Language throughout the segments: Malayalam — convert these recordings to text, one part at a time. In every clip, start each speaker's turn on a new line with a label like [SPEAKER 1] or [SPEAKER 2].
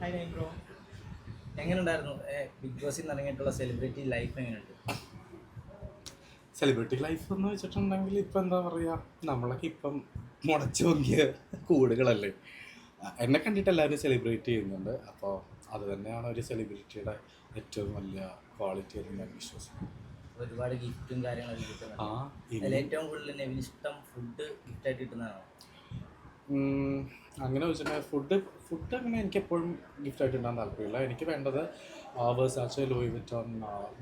[SPEAKER 1] ബ്രോ
[SPEAKER 2] ബിഗ് ബോസിൽ ഇറങ്ങിയിട്ടുള്ള സെലിബ്രിറ്റി ലൈഫ് എങ്ങനെയുണ്ട്
[SPEAKER 3] സെലിബ്രിറ്റി ലൈഫ് എന്ന് വെച്ചിട്ടുണ്ടെങ്കിൽ ഇപ്പം എന്താ പറയുക നമ്മളൊക്കെ ഇപ്പം മുടച്ചു നോക്കിയ കൂടുകളല്ലേ. എന്നെ കണ്ടിട്ട് എല്ലാവരും സെലിബ്രേറ്റ് ചെയ്യുന്നുണ്ട്. അപ്പോൾ അത് തന്നെയാണ് ഒരു സെലിബ്രിറ്റിയുടെ ഏറ്റവും വലിയ ക്വാളിറ്റി എന്ന് ഞാൻ വിശ്വസിക്കുന്നു.
[SPEAKER 2] ഒരുപാട് ഗിഫ്റ്റും കാര്യങ്ങളൊക്കെ കിട്ടുന്നുണ്ട്. ഏറ്റവും കൂടുതൽ ഇഷ്ടം ഫുഡ് ഗിഫ്റ്റായിട്ട് കിട്ടുന്നതാണോ?
[SPEAKER 3] അങ്ങനെ വെച്ചിട്ടുണ്ടെങ്കിൽ ഫുഡ് ഫുഡ് അങ്ങനെ എനിക്ക് എപ്പോഴും ഗിഫ്റ്റ് ആയിട്ട് ഉണ്ടാകാൻ താല്പര്യമില്ല. എനിക്ക് വേണ്ടത് Versace Louis Vuitton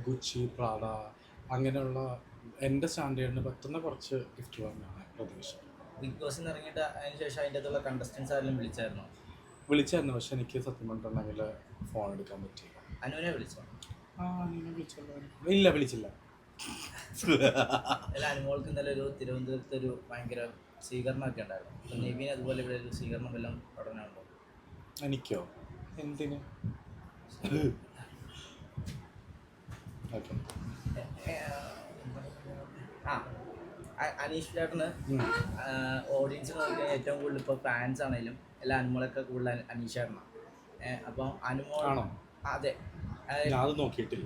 [SPEAKER 3] Gucci Prada അങ്ങനെയുള്ള എന്റെ സ്റ്റാൻഡേർഡിന് പറ്റുന്ന കുറച്ച് ഗിഫ്റ്റ് തന്നെയാണ് പ്രതീക്ഷിക്കുന്നത്.
[SPEAKER 2] ബിഗ് ബോസിൽ ഇറങ്ങിയിട്ട് അതിന് ശേഷം അതിന്റെ അകത്തുള്ള കണ്ടസ്റ്റൻസ് ആരെങ്കിലും വിളിച്ചായിരുന്നോ?
[SPEAKER 3] വിളിച്ചായിരുന്നു പക്ഷെ എനിക്ക് സത്യം പറഞ്ഞിട്ടുണ്ടെങ്കിൽ ഫോൺ എടുക്കാൻ പറ്റിയില്ല.
[SPEAKER 2] അനുവിനെ വിളിച്ചോ?
[SPEAKER 3] ആ അനുവിനെ വിളിച്ചോ ഇല്ല വിളിച്ചില്ല.
[SPEAKER 2] അല്ല അനുമോൾക്ക് ഇന്നലെ ഒരു തിരുവനന്തപുരത്ത് ഒരു ഭയങ്കര സ്വീകരണമൊക്കെ ഉണ്ടായിരുന്നു. അപ്പം നെവിന് അതുപോലെ ഇവിടെ ഒരു സ്വീകരണം വല്ലതും പഠനമുണ്ടോ?
[SPEAKER 3] എനിക്കോ? എന്തിന്?
[SPEAKER 2] ആ അനീഷ് ചേട്ടന് ഓഡിയൻസ് നോക്കിയാൽ ഏറ്റവും കൂടുതൽ ഇപ്പോൾ ഫാൻസ് ആണെങ്കിലും എല്ലാ അനുമോളൊക്കെ കൂടുതൽ അനീഷ് ചേട്ടനാണ് അപ്പം അനുമോൾ
[SPEAKER 3] ആണോ?
[SPEAKER 2] അതെ.
[SPEAKER 3] ഞാൻ നോക്കിയിട്ടില്ല.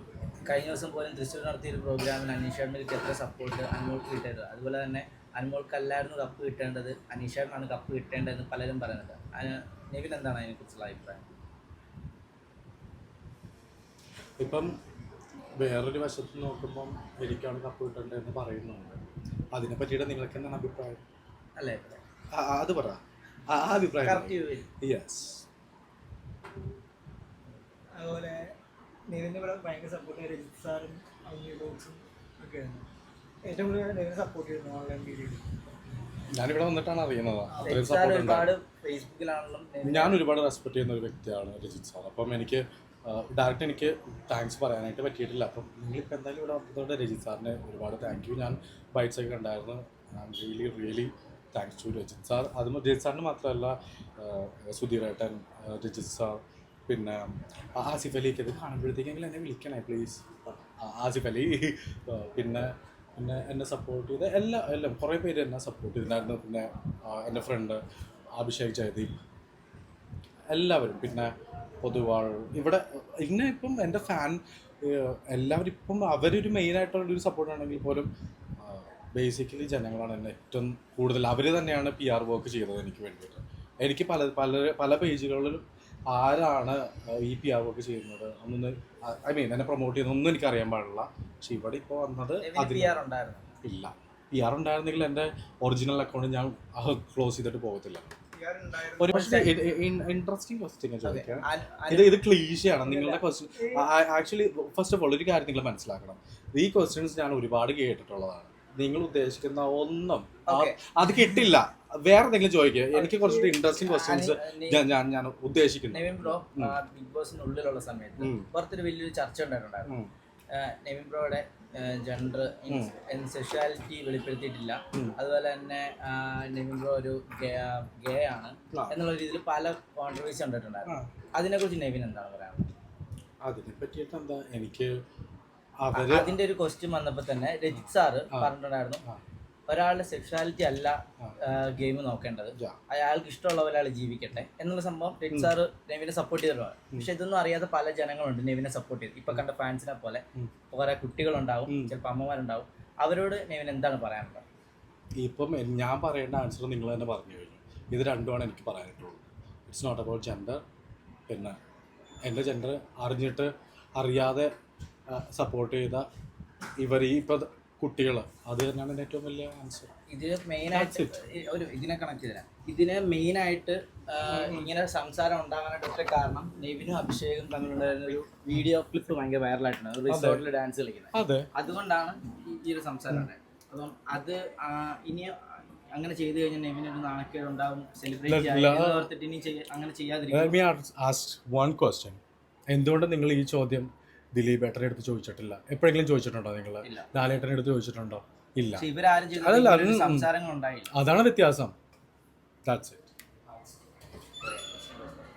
[SPEAKER 2] കഴിഞ്ഞ ദിവസം പോലും തൃശ്ശൂർ നടത്തിയ ഒരു പ്രോഗ്രാമിൽ അനീഷാമിലേക്ക് എത്ര സപ്പോർട്ട് അനുമോൾക്ക് കിട്ടരുത് അതുപോലെ തന്നെ അനുമോൾക്കല്ലായിരുന്നു കപ്പ് കിട്ടേണ്ടത്. അനീഷേട്ടനാണ് കപ്പ് കിട്ടേണ്ടതെന്ന് പലരും പറയുന്നത്. നിവിൻ എന്താണ് അതിനെക്കുറിച്ചുള്ള അഭിപ്രായം?
[SPEAKER 3] ഇപ്പം വേറൊരു വശത്ത് നോക്കുമ്പം എനിക്കാണ് കപ്പ് കിട്ടേണ്ടതെന്ന് പറയുന്നുണ്ട്. അതിനെ പറ്റിയിട്ട് നിങ്ങൾക്ക് എന്താണ് അഭിപ്രായം?
[SPEAKER 2] അല്ലേ?
[SPEAKER 3] അത് പറ. ആ അഭിപ്രായം യെസ്
[SPEAKER 1] അതുപോലെ നെവിന്റെ ഇവിടെ ഭയങ്കര സപ്പോർട്ട് രജിത് സാറും അമ്മി ബോക്സും ഒക്കെയായിരുന്നു ഏറ്റവും കൂടുതൽ സപ്പോർട്ട് ചെയ്യുന്നു ഓൺലൈൻ മീഡിയയിൽ
[SPEAKER 3] ഞാനിവിടെ വന്നിട്ടാണ് അറിയുന്നത്. അത്രയും സപ്പോർട്ട്
[SPEAKER 2] നെവിൻ
[SPEAKER 3] ഞാൻ ഒരുപാട് റെസ്പെക്ട് ചെയ്യുന്ന ഒരു വ്യക്തിയാണ് രജിത് സാർ. അപ്പം എനിക്ക് ഡയറക്റ്റ് എനിക്ക് താങ്ക്സ് പറയാനായിട്ട് പറ്റിയിട്ടില്ല. അപ്പം നിങ്ങളിപ്പോൾ എന്തായാലും ഇവിടെ വന്നതുകൊണ്ട് രജിത് സാറിന് ഒരുപാട് താങ്ക് യു ഞാൻ ബൈറ്റ്സ് ഒക്കെ ഉണ്ടായിരുന്നു really really thanks to Rajith sir. അതും രജിത് സാറിന് മാത്രമല്ല സുധീർ ഏട്ടൻ രജിത് സാർ പിന്നെ ആസിഫ് അലിക്ക് ഇത് കാണുമ്പോഴത്തേക്കെങ്കിലും എന്നെ വിളിക്കണേ പ്ലീസ് ആസിഫ് അലി പിന്നെ എന്നെ എന്നെ സപ്പോർട്ട് ചെയ്ത എല്ലാ എല്ലാം കുറേ പേര് എന്നെ സപ്പോർട്ട് ചെയ്തിട്ടുണ്ടായിരുന്നു. പിന്നെ എന്റെ ഫ്രണ്ട് അഭിഷേക് ജയദീപ്. എല്ലാവരും പിന്നെ പൊതുവാൾ ഇവിടെ ഇന്നെ ഇപ്പം എന്റെ ഫാൻ എല്ലാവരും ഇപ്പം അവരൊരു മെയിനായിട്ടുള്ളൊരു സപ്പോർട്ട് ആണെങ്കിൽ പോലും ബേസിക്കലി ജനങ്ങളാണ് എന്നെ ഏറ്റവും കൂടുതൽ അവർ തന്നെയാണ് പി ആർ വർക്ക് ചെയ്തത് എനിക്ക് വേണ്ടിയിട്ട്. എനിക്ക് പല പല പല പേജുകളിലും ആരാണ് ഇ പി ആ വർക്ക് ചെയ്യുന്നത്? അന്നൊന്ന് ഐ മീൻ എന്നെ പ്രൊമോട്ട് ചെയ്യുന്നൊന്നും എനിക്ക് അറിയാൻ പാടില്ല. പക്ഷെ ഇവിടെ ഇപ്പോൾ വന്നത് ഇല്ല. പി ആർ ഉണ്ടായിരുന്നെങ്കിൽ എന്റെ ഒറിജിനൽ അക്കൗണ്ട് ഞാൻ ക്ലോസ് ചെയ്തിട്ട് പോകത്തില്ല. ഒരു പക്ഷേ ഇൻട്രസ്റ്റിംഗ് ക്വസ്റ്റ്യൻ ചോദിക്കാം. ഇത് ഇത് ക്ലീശയാണ് നിങ്ങളുടെ question actually first of all ഒരു കാര്യം നിങ്ങൾ മനസ്സിലാക്കണം. ഈ ക്വസ്റ്റ്യൻസ് ഞാൻ ഒരുപാട് കേട്ടിട്ടുള്ളതാണ്. നിങ്ങൾ ഉദ്ദേശിക്കുന്ന ഒന്നും അത് കിട്ടില്ല. വേറെ എന്തെങ്കിലും ചോദിക്കുക എനിക്ക് കുറച്ചുകൂടി ഇൻട്രസ്റ്റിംഗ് ക്വസ്റ്റ്യൻസ് ഞാൻ ഞാൻ ഞാൻ ഉദ്ദേശിക്കുന്നു.
[SPEAKER 2] നെവിൻ ബ്രോ ബിഗ് ബോസിന് ഉള്ളിലുള്ള സമയത്ത്. പുറത്തൊരു വലിയൊരു ചർച്ച ഉണ്ടായിട്ടുണ്ടായിരുന്നു. നവീൻ ബ്രോയുടെ ജെൻഡർ സെക്ഷുവാലിറ്റി വെളിപ്പെടുത്തിയിട്ടില്ല. അതുപോലെ തന്നെ നവീൻ ബ്രോ ഒരു ഗേ ആണ്. എന്നുള്ള രീതിയിൽ പല കോൺട്രവേഴ്സി ഉണ്ടായിട്ടുണ്ടായിരുന്നു
[SPEAKER 3] അതിനെ
[SPEAKER 2] അതിനെക്കുറിച്ച് നെവിൻ എന്താണ് പറയാനുള്ളത്?
[SPEAKER 3] അതിനെ പറ്റിയിട്ട് എന്താ എനിക്ക് അവർ
[SPEAKER 2] അതിന്റെ ഒരു ക്വസ്റ്റ്യൻ വന്നപ്പോൾ തന്നെ രജിത് സാറ് പറഞ്ഞിട്ടുണ്ടായിരുന്നു. ഒരാളുടെ സെക്ഷുവാലിറ്റി അല്ല ഗെയിം നോക്കേണ്ടത്. അയാൾക്ക് ഇഷ്ടമുള്ള ഒരാൾ ജീവിക്കട്ടെ എന്നുള്ള സംഭവം രജിത് സാർ നെവിനെ സപ്പോർട്ട് ചെയ്തിട്ടുണ്ട് പക്ഷെ ഇതൊന്നും അറിയാത്ത പല ജനങ്ങളുണ്ട് നെവിനെ സപ്പോർട്ട് ചെയ്ത്. ഇപ്പൊ കണ്ട ഫാൻസിനെ പോലെ. കുറെ കുട്ടികളുണ്ടാവും ചിലപ്പോൾ അമ്മമാരുണ്ടാവും. അവരോട് നെവിൻ എന്താണ് പറയാനുള്ളത്?
[SPEAKER 3] ഇപ്പം ഞാൻ പറയേണ്ട ആൻസർ നിങ്ങൾ തന്നെ പറഞ്ഞു കഴിഞ്ഞു. ഇത് രണ്ടുമാണ് എനിക്ക് പറയാനായിട്ടുള്ളൂ ഇറ്റ്സ് നോട്ട് അബൌട്ട് ജെൻഡർ പിന്നെ എന്റെ ജെൻഡർ അറിഞ്ഞിട്ട് അറിയാതെ സപ്പോർട്ട് ചെയ്ത ഇവർ ഈ ഇപ്പം കുട്ടികൾ. അത് തന്നെയാണ് എന്റെ ഏറ്റവും വലിയ ആൻസർ
[SPEAKER 2] ഇതിന് മെയിൻ ആയിട്ട് ഒരു ഇതിനെ കണക്ട് ചെയ്തരാം ഇതിന് മെയിൻ ആയിട്ട് ഇങ്ങനെ സംസാരം ഉണ്ടാകാനായിട്ട് കാരണം നെവിനും അഭിഷേകും തമ്മിലുള്ള ഒരു വീഡിയോ ക്ലിപ്പ് ഭയങ്കര വൈറലായിട്ടുണ്ട് റിസോർട്ടിൽ ഡാൻസ് കളിക്കുന്നത്.
[SPEAKER 3] അതെ.
[SPEAKER 2] അതുകൊണ്ടാണ് ഈ- ഒരു സംസാരം ഉണ്ടായത്. അപ്പം അത് ഇനി അങ്ങനെ ചെയ്തു കഴിഞ്ഞാൽ നെവിന് ഒരു നാണക്കേട് ഉണ്ടാവും സെലിബ്രേറ്റ്. ഓർത്തിട്ട് ഇനി അങ്ങനെ ചെയ്യാതിരിക്കും
[SPEAKER 3] എന്തുകൊണ്ട് നിങ്ങൾ ഈ ചോദ്യം ദിലീപ് ഏട്ടനെ അടുത്ത് ചോദിച്ചിട്ടില്ല. എപ്പോഴെങ്കിലും ചോദിച്ചിട്ടുണ്ടോ നിങ്ങൾ. ലാലേട്ടനെ അടുത്ത് ചോദിച്ചിട്ടുണ്ടോ? ഇല്ല. അതല്ല, അതാണ് വ്യത്യാസം. That's it